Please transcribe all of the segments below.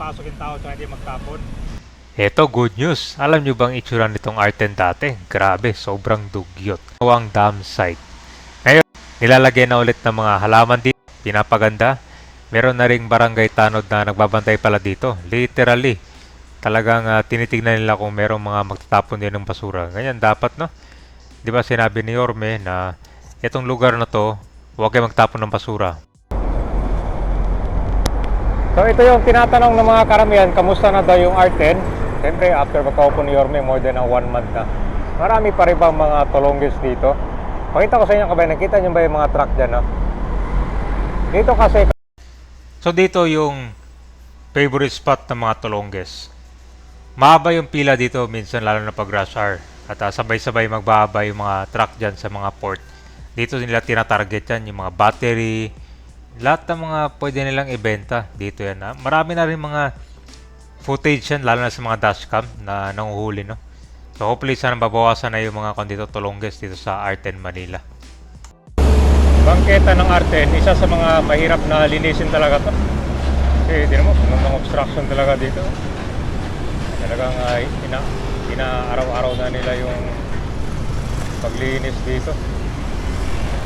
makapasok yung tao tsaka hindi magtapon. Eto, good news. Alam nyo bang itsura nitong Arten dati? Grabe, sobrang dugyot. Ang dam site. Ngayon, nilalagay na ulit ng mga halaman dito. Pinapaganda. Meron na ring barangay tanod na nagbabantay pala dito. Literally. Talagang ah, tinitignan nila kung merong mga magtatapon din ng basura. Ganyan dapat, no? Di ba sinabi ni Yorme na itong lugar na to, huwag kayo magtapon ng basura. So ito yung tinatanong ng mga karamihan, kamusta na daw yung R10? Siyempre, after magkaupo ni Yorme, more than a one month na. Marami pa rin bang mga tolonggis dito. Pakita ko sa inyo kabay, nakita nyo ba yung mga truck dyan, no? Dito kasi, So dito yung favorite spot ng mga Tolonges. Mahaba yung pila dito minsan lalo na pag rush hour. At ah, sabay-sabay magbaba yung mga truck dyan sa mga port. Dito nila tinatarget yan, yung mga battery, lahat ng mga pwede nilang ibenta dito yan. ah. Marami na rin mga footage yan, lalo na sa mga dashcam na nanguhuli, no? So hopefully sana babawasan na yung mga kondito Tolonges dito sa R10 Manila. bangketa ng R10, isa sa mga mahirap na linisin talaga to. Kasi, di mo, puno ng obstruction talaga dito. Talagang uh, ina, ina-araw-araw na nila yung paglinis dito.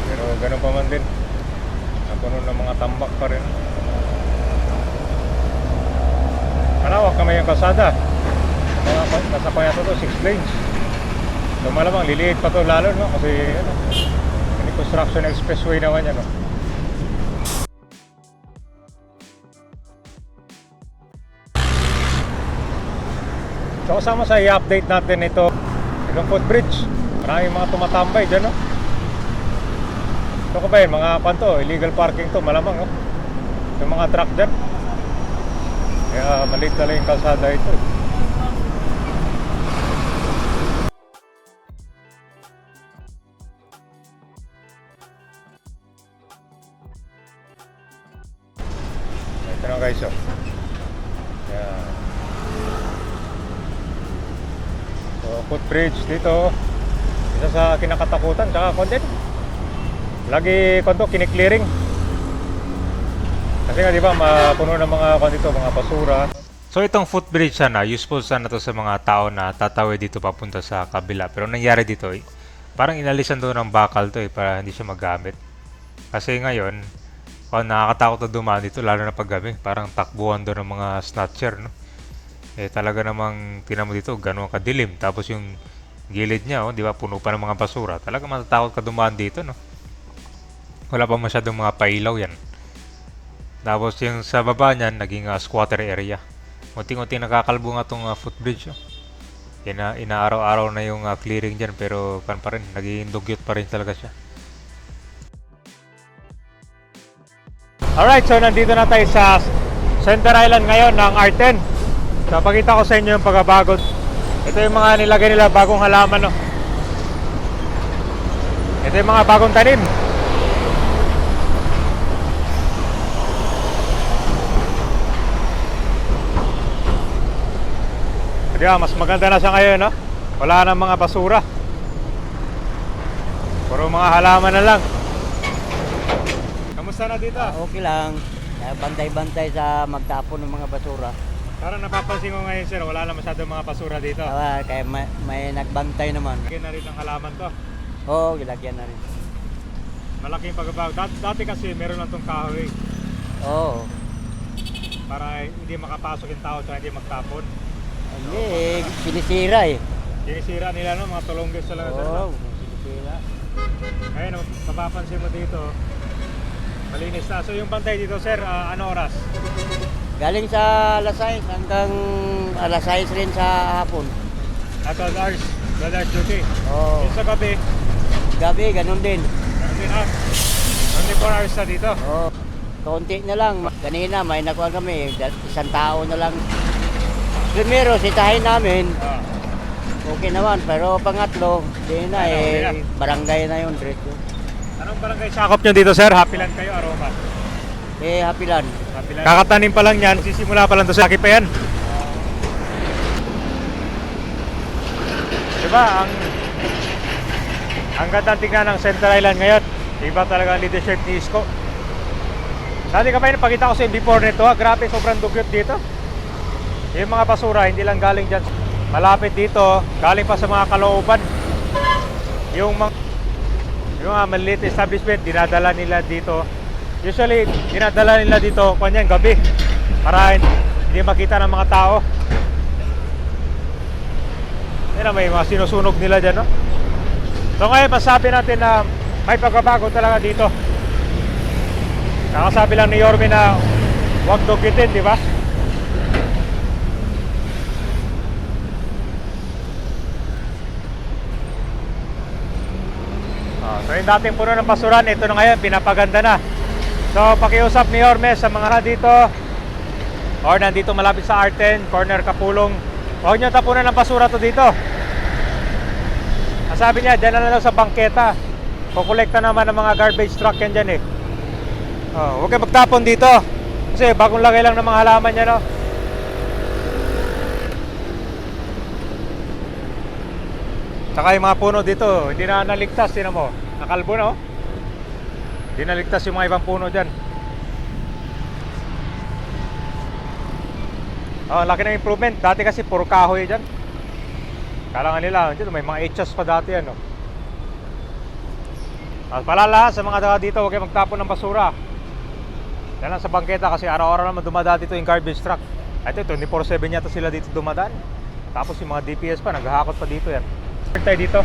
Pero ganun pa man din. Napuno ng mga tambak pa rin. Malawak kamay ang kalsada. Mga nasa kaya to, 6 lanes. So malamang liliit pa to lalo no kasi ano, may construction expressway naman yan no. So kasama sa i-update natin ito itong footbridge. Maraming mga tumatambay dyan no. Ito ko ba yun, mga panto, illegal parking to malamang no. Yung mga truck dyan. Kaya maliit na lang yung kalsada ito. eh. Ito na guys, oh. Yan. So, footbridge dito. Isa sa kinakatakutan, tsaka content. Lagi konto kiniklearing. Kasi nga di ba, mapuno ng mga dito, mga basura. So itong footbridge sana, useful sana to sa mga tao na tatawid dito papunta sa kabila. Pero nangyari dito, eh, parang inalisan doon ng bakal to eh, para hindi siya magamit. Kasi ngayon, oh, nakakatakot na dumaan dito, lalo na pag gabi. Parang takbuhan doon ng mga snatcher, no? Eh talaga namang tinan mo dito, ganun kadilim. Tapos yung gilid niya, oh, di ba, puno pa ng mga basura. Talaga matatakot ka dumaan dito, no? Wala pa masyadong mga pailaw yan. Tapos yung sa baba niyan, naging ah, squatter area. Unti-unti nakakalbo nga itong footbridge. Oh. Ina inaaraw-araw na yung ah, clearing dyan pero kan pa rin, naging dugyot pa rin talaga siya. Alright, so nandito na tayo sa Center Island ngayon ng R10. So pakita ko sa inyo yung pagbabago. Ito yung mga nilagay nila bagong halaman. No? Ito yung mga bagong tanim. Ba, mas maganda na siya ngayon, no? Wala nang mga basura. Puro mga halaman na lang. Kamusta na dito? Ah, okay lang. Kaya Bantay-bantay sa magtapon ng mga basura. Parang napapansin ko ngayon sir, wala na masyadong mga basura dito. Kaya, kaya may, may nagbantay naman. Lagyan na rin ang halaman to. Oo, gilagyan na rin. Malaking pagbabago. Dati, dati kasi meron lang tong kahoy Oo. para hindi makapasok yung tao at hindi magtapon. Hindi, eh, sinisira eh. Sinisira nila no, mga tulonggis talaga sir. Oo, no? sinisira. Ngayon, mapapansin mo dito, malinis na. So yung bantay dito sir, ah, ano oras? Galing sa alas 6 hanggang alas 6 rin sa hapon. At 12 hours, 12 hours duty. Oo. Yung sa gabi, Gabi, ganun din. meron din ah. 24 hours na dito. Oo. Konti na lang. Kanina may nakuha kami. Isang tao na lang. Primero, sitahin namin. Ah. Okay naman. Pero pangatlo, di na Ano, eh. Barangay na yun. Diretso. Anong barangay sakop nyo dito sir? Happy Land kayo, Aroma? Eh, hapilan. Happy Land. Kakatanim pa lang yan, sisimula pa lang to sa laki pa yan. Diba, ang ang ganda tingnan ng Central Island ngayon. Iba talaga ang leadership ni Isko. Dati ka pa yun, pakita ko sa inyo before nito ha. Grabe, sobrang dugyot dito. Yung mga basura, hindi lang galing dyan. Malapit dito, galing pa sa mga kalooban. Yung mga, yung mga maliit na establishment, dinadala nila dito. Usually, dinadala nila dito, kanyan, gabi. Para hindi makita ng mga tao. Yan may mga sinusunog nila dyan, no? So ngayon, masabi natin na may pagbabago talaga dito. Nakasabi lang ni Yorme na huwag dukitin, di ba? Yung dating puno ng basuran, ito na ngayon, pinapaganda na. So pakiusap ni Yorme sa mga dito or nandito malapit sa Arten, corner Kapulong, huwag nyo tapunan ng basura to dito. Ang sabi niya, dyan na lang sa bangketa. Kukolekta naman ng mga garbage truck yan dyan eh. Oh, huwag kayo magtapon dito. Kasi bagong lagay lang ng mga halaman niya, no? Saka yung mga puno dito, hindi na naligtas, tinan mo. Nakalbo na, oh. Hindi naligtas yung mga ibang puno dyan. Oh, laki ng improvement. Dati kasi puro kahoy dyan. Kailangan nila, dito may mga etchas pa dati ano. At palala sa mga taga dito, huwag kayo magtapon ng basura. Yan lang sa bangketa kasi araw-araw naman dumadaan dito yung garbage truck. Ito, 24-7 yata sila dito dumadaan. Tapos yung mga DPS pa, naghahakot pa dito yan. Tayo dito.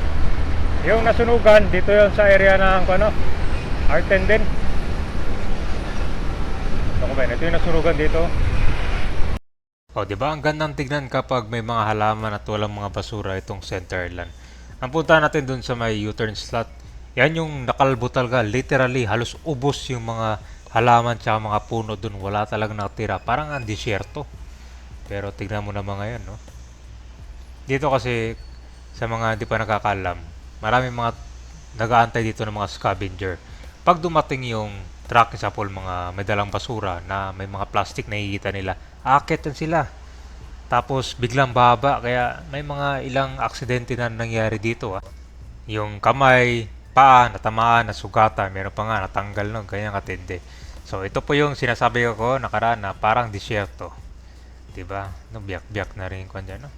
Yung nasunugan, dito yon sa area ng ano, R10 din. Ako ba, ito yung nasunugan dito. O, di ba ang gandang tignan kapag may mga halaman at walang mga basura itong centerland. Ang punta natin dun sa may U-turn slot, yan yung nakalbo talaga, literally, halos ubos yung mga halaman tsaka mga puno dun. Wala talagang nakatira. Parang ang disyerto. Pero tignan mo naman ngayon, no? Dito kasi, sa mga di pa nakakalam, maraming mga nag-aantay dito ng mga scavenger. Pag dumating yung truck sa pool, mga may dalang basura na may mga plastic na nakikita nila, aakyatan sila. Tapos biglang baba, kaya may mga ilang aksidente na nangyari dito. Ah. Yung kamay, paa, natamaan, nasugatan, meron pa nga, natanggal no, ganyan katindi. So ito po yung sinasabi ko nakaraan na parang disyerto. 'Di ba? No, biyak-biyak na rin dyan, no?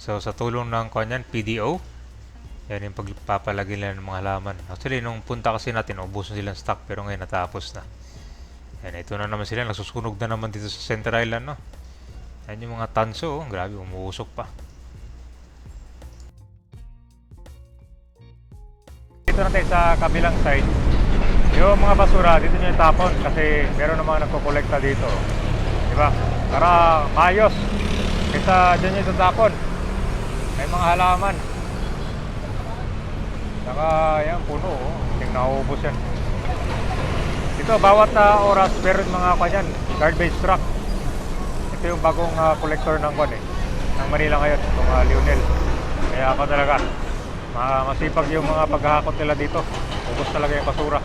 So sa tulong ng kanyan PDO, yan yung pagpapalagay nila ng mga halaman. Actually, nung punta kasi natin, ubos na silang stock pero ngayon natapos na. Yan, ito na naman sila. Nagsusunog na naman dito sa Center Island, no? Yan yung mga tanso, oh. Grabe, umuusok pa. Dito natin sa kabilang side. Yung mga basura, dito nyo tapon kasi meron namang nagkokolekta dito. Di ba? Para maayos. Kaysa dyan nyo tatapon. May mga halaman. Saka yan, puno. Oh. Ting nauubos yan. Dito, bawat na oras meron mga kanyan, garbage truck. Ito yung bagong ah, collector ng kwan eh. Ng Manila ngayon, itong ah, Lionel. Kaya ako talaga, ma- masipag yung mga paghahakot nila dito. Ubus talaga yung basura.